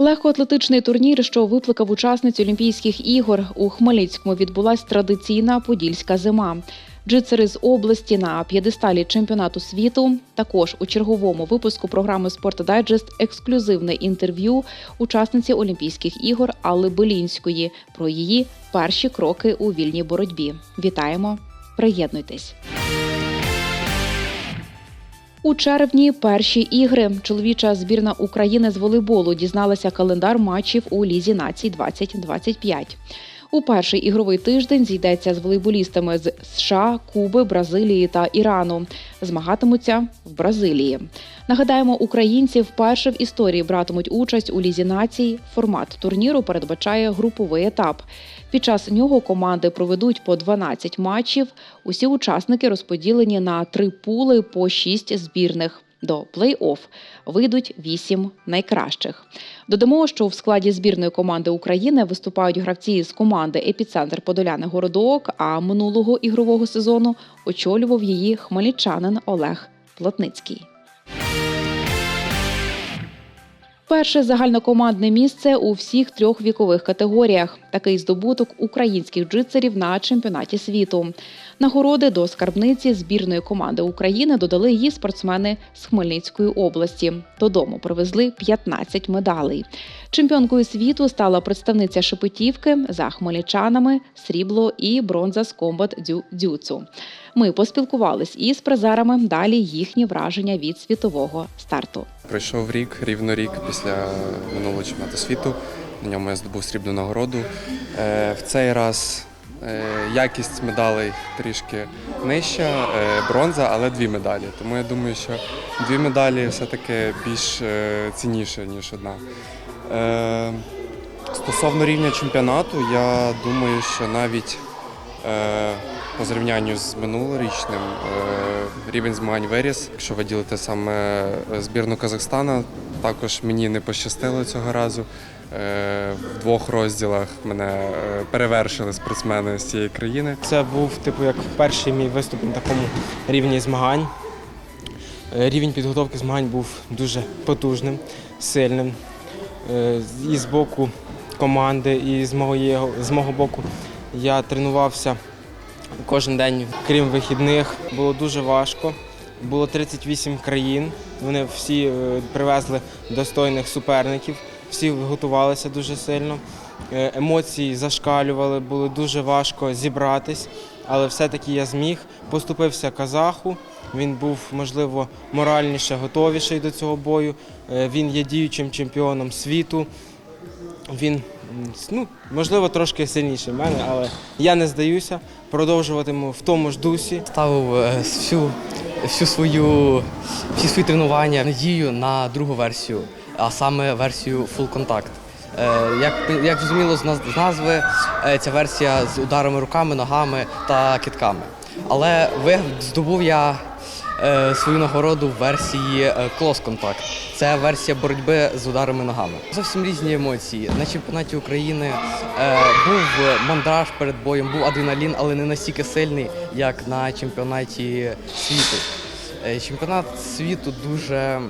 Легкоатлетичний турнір, що викликав учасниць Олімпійських ігор у Хмельницькому, відбулась традиційна подільська зима. Джитсери з області на п'єдесталі чемпіонату світу. Також у черговому випуску програми «Спорт Дайджест» ексклюзивне інтерв'ю учасниці Олімпійських ігор Алли Белінської про її перші кроки у вільній боротьбі. Вітаємо! Приєднуйтесь! У червні перші ігри. Чоловіча збірна України з волейболу дізналася календар матчів у Лізі націй 2025. У перший ігровий тиждень зійдеться з волейболістами з США, Куби, Бразилії та Ірану. Змагатимуться в Бразилії. Нагадаємо, українці вперше в історії братимуть участь у лізі націй. Формат турніру передбачає груповий етап. Під час нього команди проведуть по 12 матчів. Усі учасники розподілені на три пули по 6 збірних. До плей-офф вийдуть вісім найкращих. Додамо, що в складі збірної команди України виступають гравці з команди Епіцентр Подоляни Городок. А минулого ігрового сезону очолював її хмельничанин Олег Плотницький. Перше загальнокомандне місце у всіх трьох вікових категоріях. Такий здобуток українських джитсерів на чемпіонаті світу. Нагороди до скарбниці збірної команди України додали її спортсмени з Хмельницької області. Додому привезли 15 медалей. Чемпіонкою світу стала представниця Шепетівки за хмельничанами, срібло і бронза з комбат дзю дзюцу. Ми поспілкувались із призерами. Далі їхні враження від світового старту. Пройшов рік, рівно рік після минулого чемпіонату світу. На ньому я здобув срібну нагороду. Е, В цей раз якість медалей трішки нижча, е, бронза, але дві медалі. Тому я думаю, що дві медалі все-таки більш е, цінніше, ніж одна. Е, Стосовно рівня чемпіонату, я думаю, що навіть е, по зрівнянню з минулорічним е, рівень змагань виріс. Якщо виділити саме е, збірну Казахстана, також мені не пощастило цього разу. Е, В двох розділах мене е, перевершили спортсмени з цієї країни. Це був типу як перший мій виступ на такому рівні змагань. Е, Рівень підготовки змагань був дуже потужним, сильним. І з боку команди, і з мого, з мого боку я тренувався кожен день, крім вихідних. Було дуже важко. Було 38 країн. Вони всі привезли достойних суперників, всі готувалися дуже сильно. Е, Емоції зашкалювали, було дуже важко зібратись, але все-таки я зміг. Поступився казаху. Він був, можливо, моральніше готовіший до цього бою. Е, Він є діючим чемпіоном світу. Він, ну, можливо, трошки сильніший мене, але я не здаюся, продовжуватиму в тому ж дусі. ставив е, всю, всю свою, всі свої тренування надію на другу версію, а саме версію Full Contact. Е, Як, як зрозуміло з наз- з назви, е, ця версія з ударами руками, ногами та китками. Але здобув я е, свою нагороду в версії Close Contact. Це версія боротьби з ударами ногами. Зовсім різні емоції. На чемпіонаті України був мандраж перед боєм, був адреналін, але не настільки сильний, як на чемпіонаті світу. Чемпіонат світу дуже,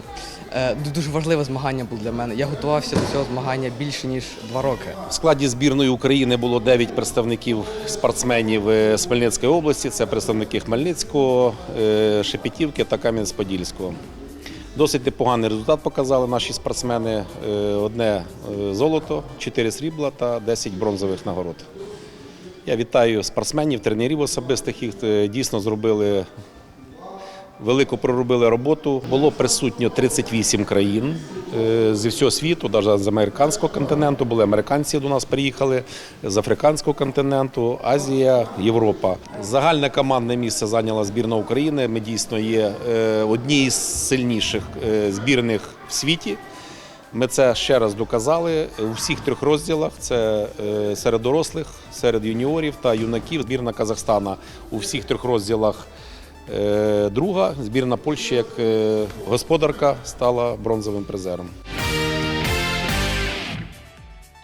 дуже важливе змагання було для мене. Я готувався до цього змагання більше ніж два роки. В складі збірної України було 9 представників спортсменів е, з Хмельницької області. Це представники Хмельницького, е, Шепетівки та Кам'янець-Подільського. Досить непоганий результат показали наші спортсмени. Е, Одне е, золото, 4 срібла та 10 бронзових нагород. Я вітаю спортсменів, тренерів особистих. Їх е, дійсно зробили велику проробили роботу. Було присутньо 38 країн е, зі всього світу, навіть з американського континенту. Були американці до нас приїхали з африканського континенту, Азія, Європа. Загальне командне місце зайняла збірна України. Ми дійсно є е, однією з сильніших е, збірних в світі. Ми це ще раз доказали у всіх трьох розділах: це серед дорослих, серед юніорів та юнаків. Збірна Казахстана у всіх трьох розділах друга. Збірна Польщі як е, господарка стала бронзовим призером.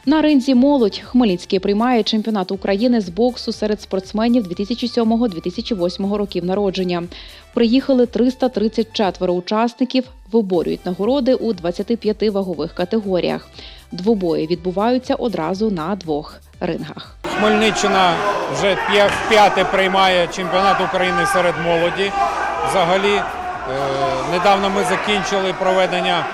На ринзі молодь Хмельницький приймає чемпіонат України з боксу серед спортсменів 2007-2008 років народження. Приїхали 334 учасників, виборюють нагороди у 25 вагових категоріях. Двобої відбуваються одразу на двох рингах. Хмельниччина вже п'я- вп'яте приймає чемпіонат України серед молоді. Взагалі, е, недавно ми закінчили проведення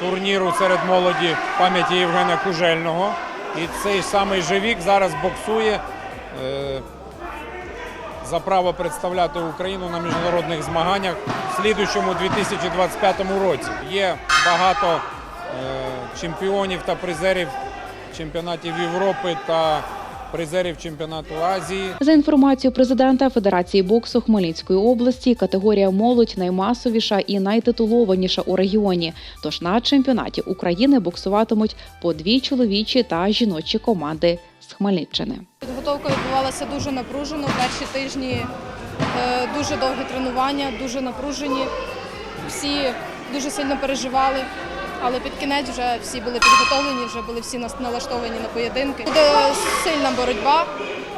турніру серед молоді пам'яті Євгена Кужельного. І цей самий Живік зараз боксує е, за право представляти Україну на міжнародних змаганнях в слідуючому 2025 році. Є багато чемпіонів та призерів чемпіонатів Європи та призерів чемпіонату Азії. За інформацією президента Федерації боксу Хмельницької області, категорія молодь наймасовіша і найтитулованіша у регіоні. Тож на чемпіонаті України боксуватимуть по дві чоловічі та жіночі команди з Хмельниччини. Підготовка відбувалася дуже напружено. Перші тижні е, дуже довгі тренування, дуже напружені. Всі дуже сильно переживали. Але під кінець вже всі були підготовлені, вже були всі налаштовані на поєдинки. Буде сильна боротьба.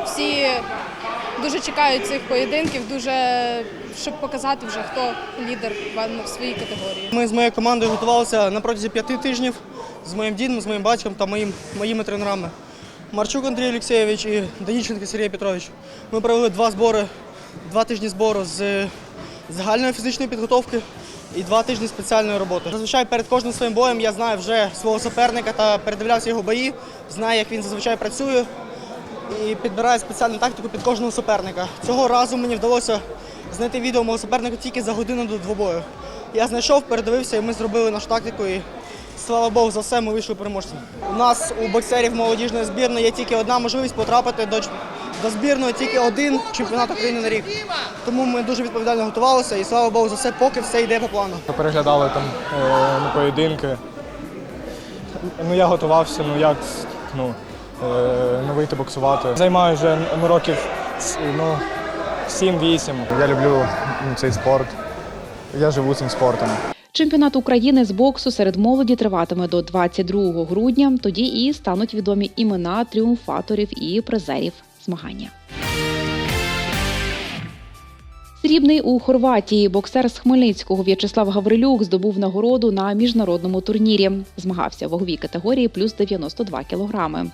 Всі дуже чекають цих поєдинків, дуже щоб показати вже хто лідер в своїй категорії. Ми з моєю командою готувалися на протязі п'яти тижнів з моїм дідом, з моїм батьком та моїм, моїми тренерами. Марчук Андрій Олексійович і Даніченко Сергій Петрович. Ми провели два збори, два тижні збору з загальної фізичної підготовки і два тижні спеціальної роботи. Зазвичай перед кожним своїм боєм я знаю вже свого суперника та передивлявся його бої, знаю, як він зазвичай працює і підбираю спеціальну тактику під кожного суперника. Цього разу мені вдалося знайти відео мого суперника тільки за годину до двобою. Я знайшов, передивився, і ми зробили нашу тактику. І слава Богу, за все ми вийшли переможцями. У нас у боксерів молодіжної збірної є тільки одна можливість потрапити до, до збірної, тільки один чемпіонат України на рік. Тому ми дуже відповідально готувалися і слава Богу за все, поки все йде по плану. переглядали там е, ну, поєдинки. Ну я готувався, ну як ну, е, ну, вийти боксувати. Займаю вже ну, років с- ну, 7-8. Я люблю ну, цей спорт. Я живу цим спортом. Чемпіонат України з боксу серед молоді триватиме до 22 грудня. Тоді і стануть відомі імена тріумфаторів і призерів змагання. Срібний у Хорватії боксер з Хмельницького В'ячеслав Гаврилюк здобув нагороду на міжнародному турнірі. Змагався в ваговій категорії плюс 92 кілограми.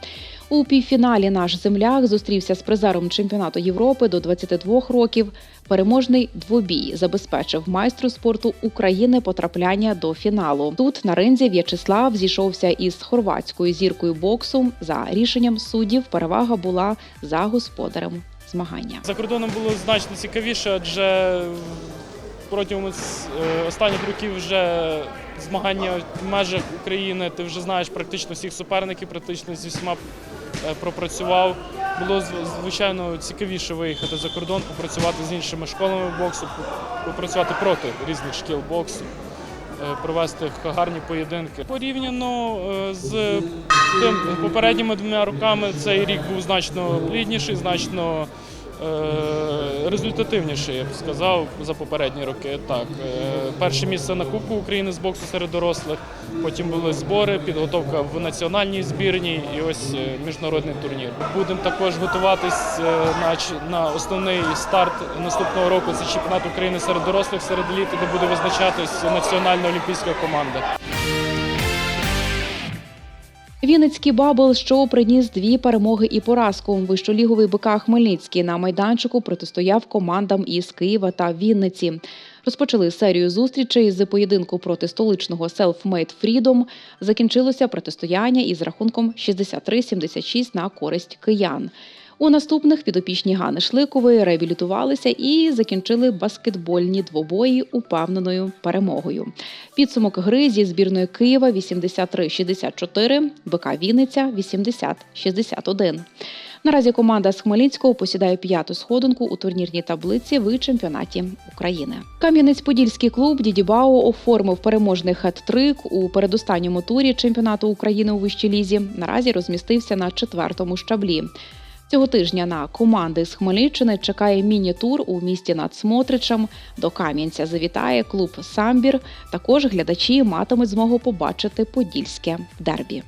У півфіналі наш земляк зустрівся з призером чемпіонату Європи до 22 років. Переможний двобій забезпечив майстру спорту України потрапляння до фіналу. Тут на ринзі В'ячеслав зійшовся із хорватською зіркою боксу. За рішеннем суддів перевага була за господарем змагання. За кордоном було значно цікавіше, адже протягом е, останніх років вже змагання в межах України ти вже знаєш практично всіх суперників, практично зі всіма е, пропрацював. Було звичайно цікавіше виїхати за кордон, попрацювати з іншими школами боксу, попрацювати проти різних шкіл боксу. Е, Провести гарні поєдинки. Порівняно е, з тим попередніми двома роками цей рік був значно плідніший, значно результативніший, я б сказав, за попередні роки. Так, е, перше місце на Кубку України з боксу серед дорослих. Потім були збори, підготовка в національній збірній і ось е, міжнародний турнір. Будемо також готуватись е, на, основний старт наступного року. Це чемпіонат України серед дорослих, серед еліти, де буде визначатись національна олімпійська команда. Вінницький бабл шоу приніс дві перемоги і поразку. Вищоліговий БК Хмельницький на майданчику протистояв командам із Києва та Вінниці. Розпочали серію зустрічей з поєдинку проти столичного Self-Made Freedom. Закінчилося протистояння із рахунком 63-76 на користь киян. У наступних підопічні Гани Шликової реабілітувалися і закінчили баскетбольні двобої упевненою перемогою. Підсумок гри зі збірної Києва 83-64, БК Вінниця 80-61. Наразі команда з Хмельницького посідає п'яту сходинку у турнірній таблиці в чемпіонаті України. Кам'янець-Подільський клуб Дідібао оформив переможний хет-трик у передостанньому турі чемпіонату України у вищій лізі. Наразі розмістився на четвертому щаблі. Цього тижня на команди з Хмельниччини чекає міні-тур у місті над Смотричем. До Кам'янця завітає клуб Самбір. Також глядачі матимуть змогу побачити подільське дербі.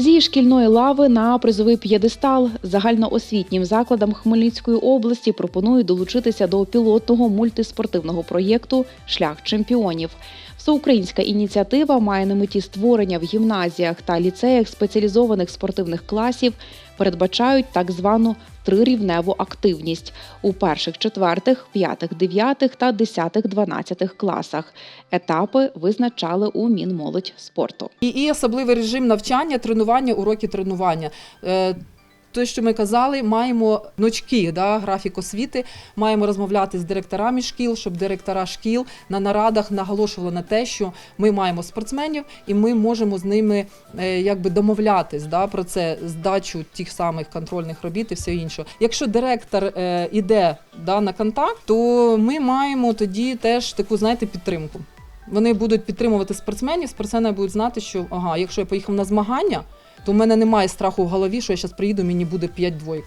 Зі шкільної лави на призовий п'єдестал загальноосвітнім закладам Хмельницької області пропонують долучитися до пілотного мультиспортивного проєкту Шлях чемпіонів. Всеукраїнська ініціатива має на меті створення в гімназіях та ліцеях спеціалізованих спортивних класів, передбачають так звану трирівневу активність у перших, четвертих, п'ятих, дев'ятих та десятих, дванадцятих класах. Етапи визначали у Мінмолодь спорту. І, і особливий режим навчання, тренування, уроки тренування. Те, що ми казали, маємо ночки, да, графік освіти, маємо розмовляти з директорами шкіл, щоб директора шкіл на нарадах наголошували на те, що ми маємо спортсменів і ми можемо з ними е, якби домовлятись да, про це, здачу тих самих контрольних робіт і все інше. Якщо директор е, іде да, на контакт, то ми маємо тоді теж таку, знаєте, підтримку. Вони будуть підтримувати спортсменів, спортсмени будуть знати, що ага, якщо я поїхав на змагання, то в мене немає страху в голові, що я зараз приїду, мені буде 5 двоїк.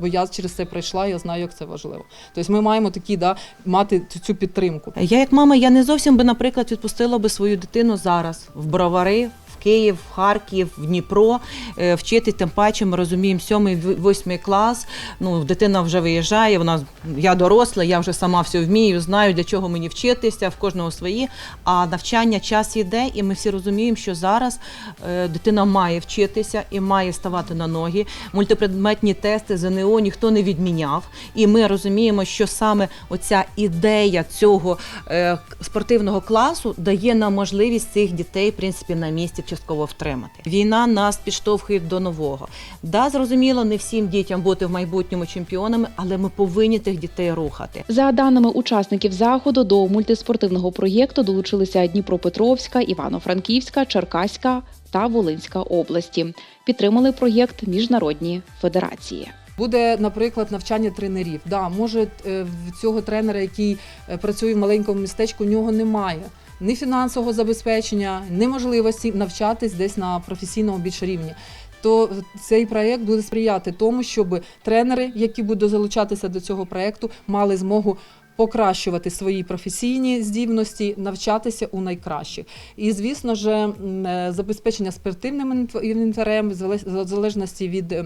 Бо я через це пройшла, я знаю, як це важливо. Тобто ми маємо такі, да, мати цю- підтримку. Я як мама, я не зовсім би, наприклад, відпустила би свою дитину зараз в Бровари, Київ, Харків, в Дніпро е, вчити. Тим паче ми розуміємо сьомий, восьмий клас. Ну, дитина вже виїжджає. Вона я доросла, я вже сама все вмію, знаю для чого мені вчитися, в кожного свої. А навчання час іде, і ми всі розуміємо, що зараз е, дитина має вчитися і має ставати на ноги. Мультипредметні тести ЗНО ніхто не відміняв. І ми розуміємо, що саме оця ідея цього е, спортивного класу дає нам можливість цих дітей, в принципі, на місці частково втримати. Війна нас підштовхує до нового. Да, зрозуміло, не всім дітям бути в майбутньому чемпіонами, але ми повинні тих дітей рухати. За даними учасників заходу, до мультиспортивного проєкту долучилися Дніпропетровська, Івано-Франківська, Черкаська та Волинська області. Підтримали проєкт міжнародні федерації. Буде, наприклад, навчання тренерів. Да, може, е, в цього тренера, який е, працює в маленькому містечку, у нього немає ні фінансового забезпечення, ні можливості навчатись десь на професійному більш рівні. То цей проєкт буде сприяти тому, щоб тренери, які будуть залучатися до цього проєкту, мали змогу покращувати свої професійні здібності, навчатися у найкращих. І, звісно ж, е, забезпечення спортивним інв- інвентарем в залежності від е,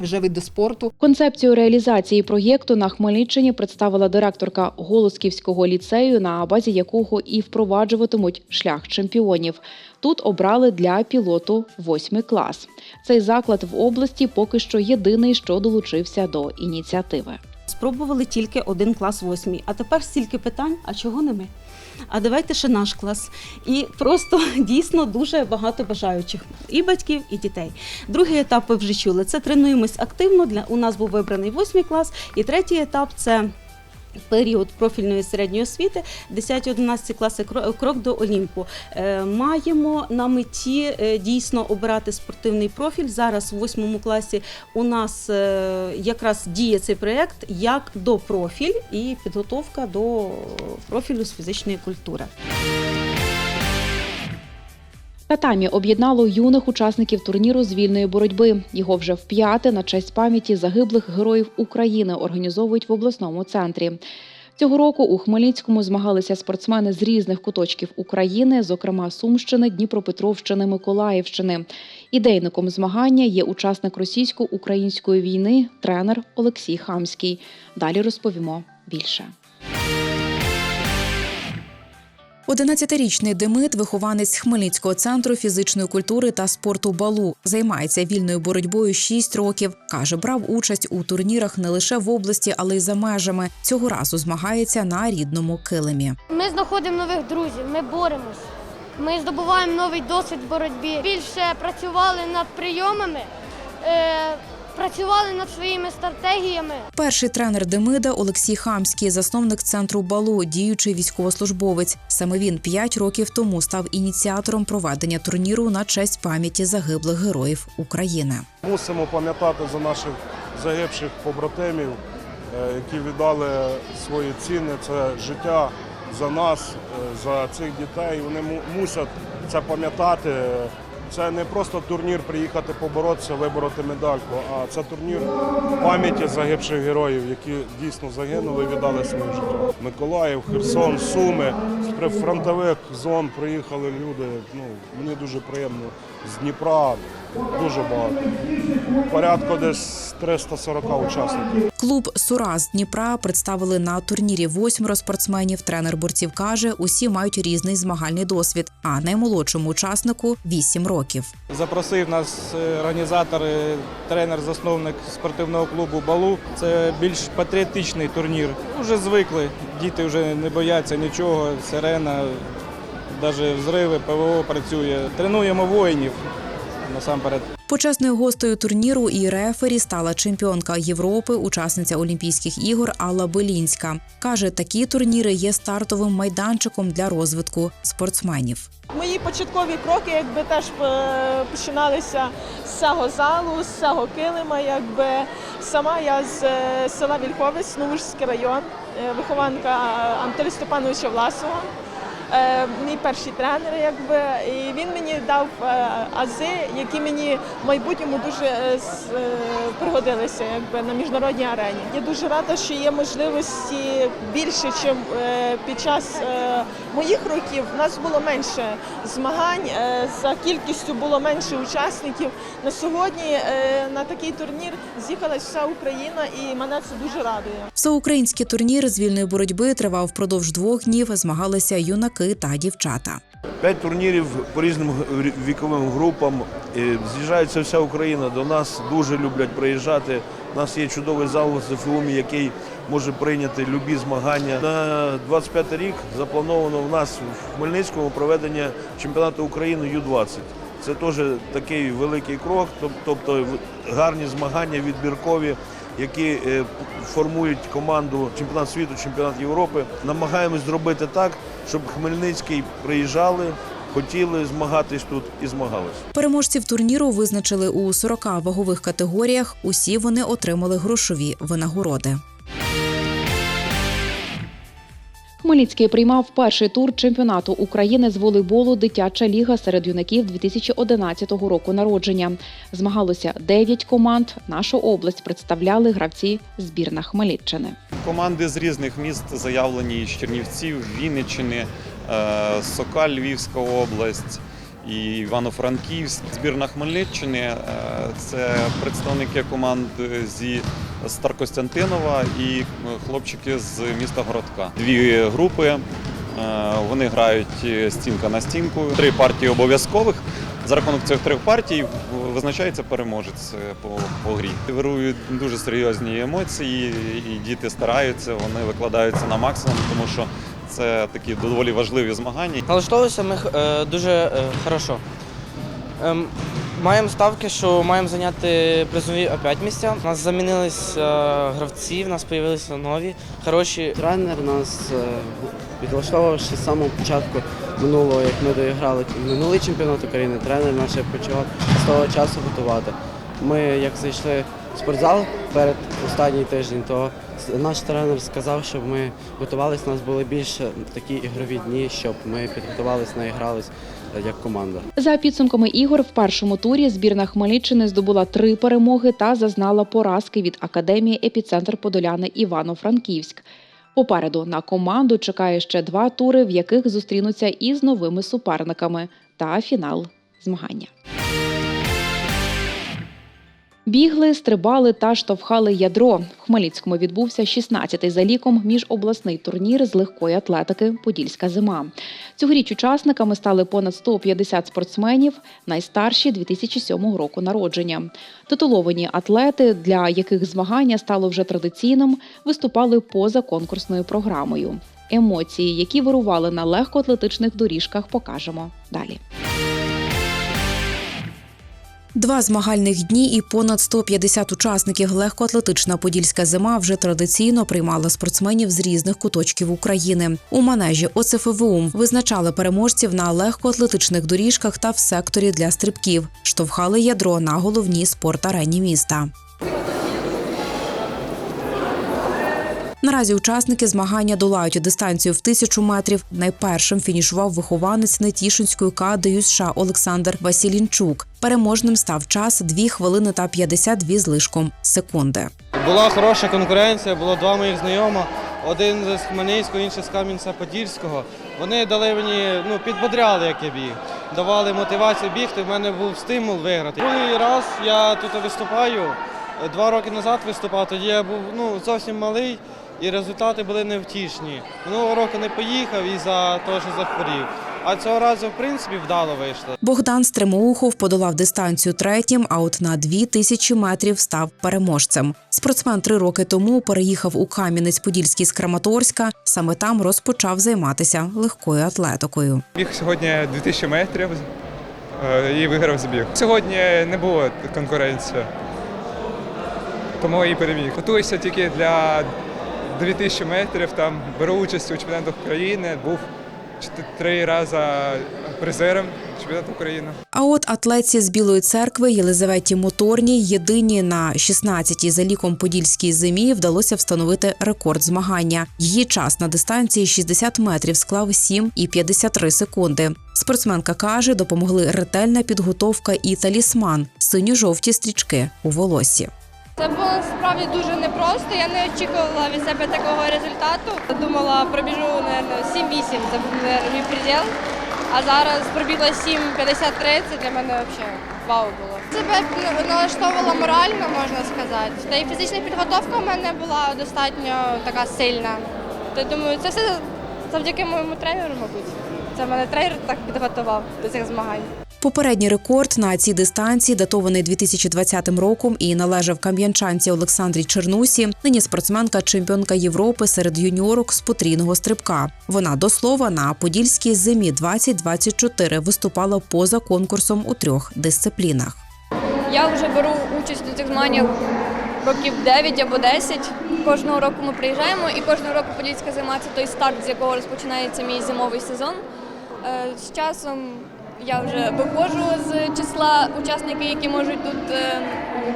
вже виду спорту. Концепцію реалізації проєкту на Хмельниччині представила директорка Голосківського ліцею, на базі якого і впроваджуватимуть шлях чемпіонів. Тут обрали для пілоту восьмий клас. Цей заклад в області поки що єдиний, що долучився до ініціативи. Спробували тільки один клас восьмій. А тепер стільки питань, а чого не ми? А давайте ще наш клас. І просто дійсно дуже багато бажаючих і батьків, і дітей. Другий етап ви вже чули. Це тренуємось активно. Для у нас був вибраний восьмий клас. І третій етап це. Період профільної середньої освіти, 10-11 класи кро- крок до Олімпу. Е, маємо на меті е, дійсно обирати спортивний профіль. Зараз в 8 класі у нас е, якраз діє цей проєкт як до профіль і підготовка до профілю з фізичної культури. Татамі об'єднало юних учасників турніру з вільної боротьби. Його вже вп'яте на честь пам'яті загиблих героїв України організовують в обласному центрі. Цього року у Хмельницькому змагалися спортсмени з різних куточків України, зокрема Сумщини, Дніпропетровщини, Миколаївщини. Ідейником змагання є учасник російсько-української війни, тренер Олексій Хамський. Далі розповімо більше. 11-річний Демид, вихованець Хмельницького центру фізичної культури та спорту Балу, займається вільною боротьбою 6 років. каже, брав участь у турнірах не лише в області, але й за межами. Цього разу змагається на рідному килимі. Ми знаходимо нових друзів, ми боремось. Ми здобуваємо новий досвід в боротьбі. Більше працювали над прийомами, е, працювали над своїми стратегіями. Перший тренер Демида Олексій Хамський, засновник центру Балу, діючий військовослужбовець. Саме він 5 років тому став ініціатором проведення турніру на честь пам'яті загиблих героїв України. Мусимо пам'ятати за наших загибших побратимів, е, які віддали свої ціни, це життя за нас, е, за цих дітей. Вони му- мусять це пам'ятати. Це не просто турнір приїхати поборотися, вибороти медальку, а це турнір пам'яті загибших героїв, які дійсно загинули і віддали своє життя. Миколаїв, Херсон, Суми з прифронтових зон приїхали люди. Ну мені дуже приємно з Дніпра дуже багато. Порядку десь 340 учасників. Клуб Сура з Дніпра представили на турнірі восьмеро спортсменів. Тренер борців каже, усі мають різний змагальний досвід, а наймолодшому учаснику 8 років. Запросив нас е, організатор, е, тренер-засновник спортивного клубу Балу. Це більш патріотичний турнір. Уже звикли, діти вже не бояться нічого, сирена, навіть взриви, ПВО працює. Тренуємо воїнів насамперед. Почесною гостею турніру і рефері стала чемпіонка Європи, учасниця Олімпійських ігор Алла Белінська. Каже, такі турніри є стартовим майданчиком для розвитку спортсменів. Мої початкові кроки якби теж е, починалися з цього залу, з цього килима. Якби сама я з е, села Вільховець, Новушський район, е, вихованка Анатолія Степановича Власова. Е, Мій перший тренер, якби, і він мені дав е, ази, які мені в майбутньому дуже е, пригодилися якби, на міжнародній арені. Я дуже рада, що є можливості більше, ніж під час моїх років. У нас було менше змагань, е, за кількістю було менше учасників. На сьогодні е, на такий турнір з'їхалась вся Україна, і мене це дуже радує. Всеукраїнський турнір з вільної боротьби тривав впродовж двох днів. Змагалися юнаки та дівчата. П'ять турнірів по різним віковим групам. З'їжджається вся Україна до нас, дуже люблять приїжджати. У нас є чудовий зал в ЗФУМі, який може прийняти любі змагання. На 25 рік заплановано в нас в Хмельницькому проведення чемпіонату України Ю-20. Це теж такий великий крок, тобто гарні змагання відбіркові, які е, формують команду чемпіонат світу, чемпіонат Європи. Намагаємось зробити так, щоб Хмельницький приїжджали, хотіли змагатись тут і змагались. Переможців турніру визначили у 40 вагових категоріях. Усі вони отримали грошові винагороди. Хмельницький приймав перший тур чемпіонату України з волейболу Дитяча ліга серед юнаків 2011 року народження. Змагалося 9 команд. Нашу область представляли гравці збірна Хмельниччини. Команди з різних міст заявлені з Чернівців, Вінниччини, е, Сокаль, Львівська область і Івано-Франківськ. Збірна Хмельниччини е, це представники команд зі Старкостянтинова і е, хлопчики з міста Городка. Дві групи. е, Вони грають стінка на стінку. Три партії обов'язкових. За рахунок цих трьох партій визначається переможець по, по грі. Вирують дуже серйозні емоції, і діти стараються, вони викладаються на максимум, тому що це такі доволі важливі змагання. Налаштовувалися ми е, дуже е, хорошо. Ем, маємо ставки, що маємо зайняти призові опять місця. У нас замінились е, гравці, в нас з'явилися нові, хороші. Тренер нас е, підлаштовував ще з самого початку минулого, як ми доіграли минулий чемпіонат України, тренер ще почав з того часу готувати. Ми як зайшли спортзал перед останній тиждень, то наш тренер сказав, щоб ми готувалися, у нас були більше такі ігрові дні, щоб ми підготувалися, наігрались е, як команда. За підсумками ігор в першому турі збірна Хмельниччини здобула три перемоги та зазнала поразки від академії епіцентр Подоляни Івано-Франківськ. Попереду на команду чекає ще два тури, в яких зустрінуться із новими суперниками та фінал змагання. Бігли, стрибали та штовхали ядро. В Хмельницькому відбувся 16-й за ліком міжобласний турнір з легкої атлетики Подільська зима. Цьогоріч учасниками стали понад 150 спортсменів, найстарші 2007 року народження. Титуловані атлети, для яких змагання стало вже традиційним, виступали поза конкурсною програмою. Емоції, які вирували на легкоатлетичних доріжках, покажемо далі. Два змагальних дні і понад 150 учасників легкоатлетична подільська зима вже традиційно приймала спортсменів з різних куточків України. У манежі ОЦФВУ визначали переможців на легкоатлетичних доріжках та в секторі для стрибків. Штовхали ядро на головній спорт-арені міста. Наразі учасники змагання долають дистанцію в тисячу метрів. Найпершим фінішував вихованець Нетішинської КДЮ США Олександр Василінчук. Переможним став час 2 хвилини та 52 з лишком секунди. Була хороша конкуренція, було два моїх знайомих. Один з Хмельницького, інший з Кам'янця-Подільського. Вони дали мені, ну, підбодряли, як я біг. Давали мотивацію бігти, в мене був стимул виграти. Другий раз я тут виступаю. Два роки назад виступав, тоді я був ну, зовсім малий і результати були невтішні. Минулого року не поїхав із за того, що захворів. А цього разу, в принципі, вдало вийшло. Богдан Стримоухов подолав дистанцію третім, а от на дві тисячі метрів став переможцем. Спортсмен три роки тому переїхав у Кам'янець-Подільський з Краматорська. Саме там розпочав займатися легкою атлетикою. Біг сьогодні 2000 метрів е, і виграв забіг. Сьогодні не було конкуренції, тому і переміг. Готуюся тільки для 2000 метрів, там беру участь у чемпіонатах України, був три рази призером чемпіонату України. А от атлетці з Білої церкви Єлизаветі Моторній єдині на 16-й за ліком подільській зимі вдалося встановити рекорд змагання. Її час на дистанції 60 метрів склав 7,53 секунди. Спортсменка каже, допомогли ретельна підготовка і талісман синьо-жовті стрічки у волосі. Це було справді дуже непросто. Я не очікувала від себе такого результату. Думала, пробіжу наверное, 7-8, це був мій приділ. А зараз пробігла 7.53, це для мене взагалі вау було. Себе налаштовувала морально, можна сказати. Та й фізична підготовка в мене була достатньо така сильна. То думаю, це все завдяки моєму тренеру, мабуть. Це мене тренер так підготував до цих змагань. Попередній рекорд на цій дистанції, датований 2020 роком, і належав кам'янчанці Олександрі Чернусі. Нині спортсменка чемпіонка Європи серед юніорок з потрійного стрибка. Вона до слова на подільській зимі 2024 виступала поза конкурсом у трьох дисциплінах. Я вже беру участь у цих змаганнях років 9 або 10. Кожного року ми приїжджаємо і кожного року Подільська зима це той старт, з якого розпочинається мій зимовий сезон. Е, З часом я вже виходжу з числа учасників, які можуть тут е,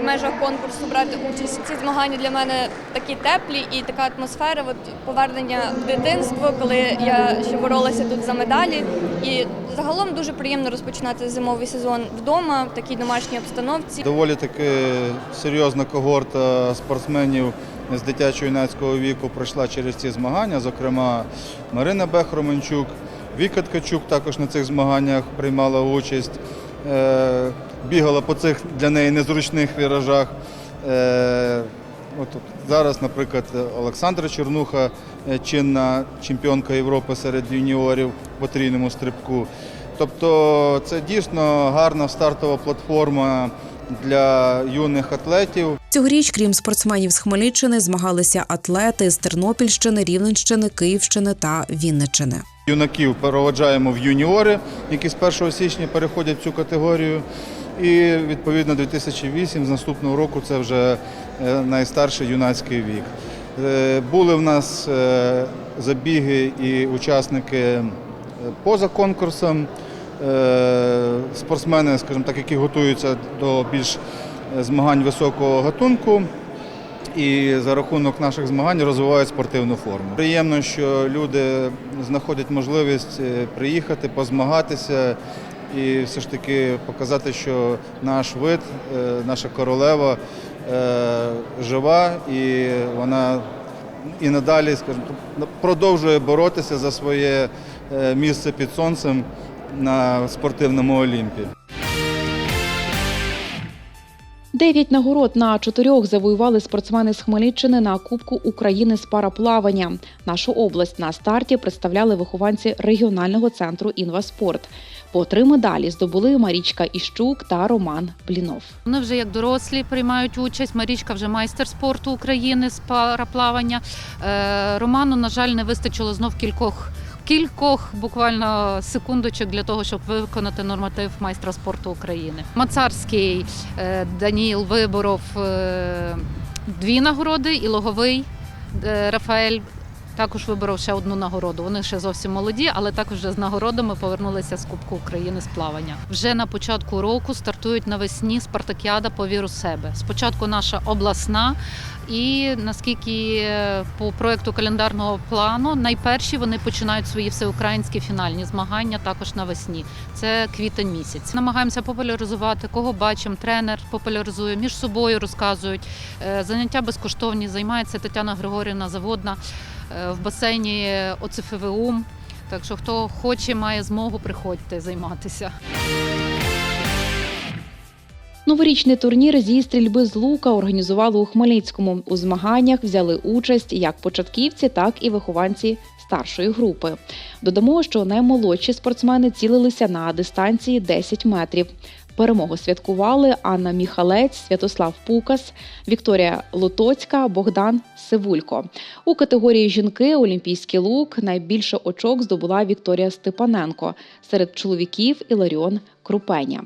в межах конкурсу брати участь. Ці змагання для мене такі теплі і така атмосфера, от повернення в дитинство, коли я ще боролася тут за медалі. І загалом дуже приємно розпочинати зимовий сезон вдома в такій домашній обстановці. Доволі таки серйозна когорта спортсменів з дитячо-юнацького віку пройшла через ці змагання. Зокрема, Марина Бех-Романчук, Віка Ткачук також на цих змаганнях приймала участь, е, бігала по цих для неї незручних віражах. Е, От зараз, наприклад, Олександра Чернуха, е, чинна чемпіонка Європи серед юніорів в потрійному стрибку. Тобто це дійсно гарна стартова платформа для юних атлетів. Цьогоріч, крім спортсменів з Хмельниччини, змагалися атлети з Тернопільщини, Рівненщини, Київщини та Вінниччини. Юнаків проводжаємо в юніори, які з 1 січня переходять в цю категорію. І відповідно 2008 з наступного року це вже е, найстарший юнацький вік. Е, Були в нас е, забіги і учасники поза конкурсом, спортсмени, скажімо так, які готуються до більш змагань високого гатунку і за рахунок наших змагань розвивають спортивну форму. Приємно, що люди знаходять можливість е, приїхати, позмагатися і все ж таки показати, що наш вид, е, наша королева е, жива і вона і надалі, скажімо, продовжує боротися за своє місце під сонцем на спортивному Олімпі. Дев'ять нагород на чотирьох завоювали спортсмени з Хмельниччини на Кубку України з параплавання. Нашу область на старті представляли вихованці регіонального центру Інваспорт. По три медалі здобули Марічка Іщук та Роман Блінов. Вони вже як дорослі приймають участь. Марічка вже майстер спорту України з параплавання. Е, Роману, на жаль, не вистачило знов кількох. Кількох буквально секундочок для того, щоб виконати норматив майстра спорту України. Мацарський Даніїл Даніл виборов е, дві нагороди, і логовий е, Рафаель також виборов ще одну нагороду. Вони ще зовсім молоді, але також вже з нагородами повернулися з Кубку України з плавання. Вже на початку року стартують навесні спартакіада по віру себе. Спочатку наша обласна, і наскільки е, по проекту календарного плану найперші вони починають свої всеукраїнські фінальні змагання також навесні. Це квітень місяць. Намагаємося популяризувати, кого бачимо. Тренер популяризує між собою, розказують. Е, Заняття безкоштовні. Займається Тетяна Григорівна Заводна в басейні ОЦФВУ. Так що хто хоче, має змогу, приходьте займатися. Новорічний турнір зі стрільби з лука організували у Хмельницькому. У змаганнях взяли участь як початківці, так і вихованці старшої групи. Додамо, що наймолодші спортсмени цілилися на дистанції 10 метрів. Перемогу святкували Анна Міхалець, Святослав Пукас, Вікторія Лотоцька, Богдан Сивулько. У категорії жінки Олімпійський лук найбільше очок здобула Вікторія Степаненко. Серед чоловіків Іларіон Крупеня.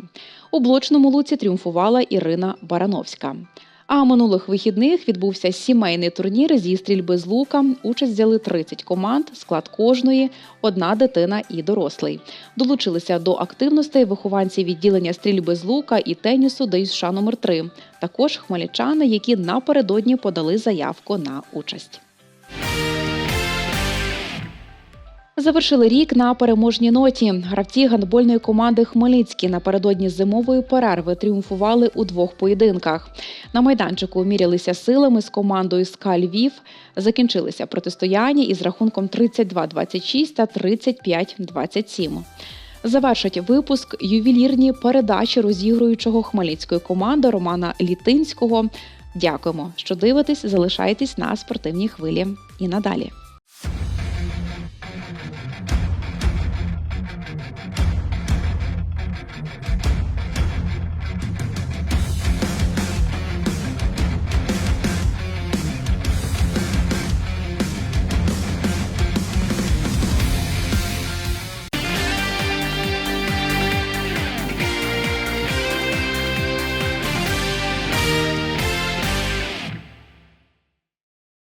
У блочному луці тріумфувала Ірина Барановська. А минулих вихідних відбувся сімейний турнір зі стрільби з лука. Участь взяли 30 команд, склад кожної, одна дитина і дорослий. Долучилися до активностей вихованці відділення стрільби з лука і тенісу ДЮСШ номер 3 Також хмельничани, які напередодні подали заявку на участь. Завершили рік на переможній ноті. Гравці гандбольної команди Хмельницькі напередодні зимової перерви тріумфували у двох поєдинках. На майданчику мірялися силами з командою СКА Львів. Закінчилися протистояння із рахунком 32-26 та 35-27. Завершить випуск ювелірні передачі розігруючого хмельницької команди Романа Літинського. Дякуємо, що дивитесь, залишайтесь на спортивній хвилі і надалі.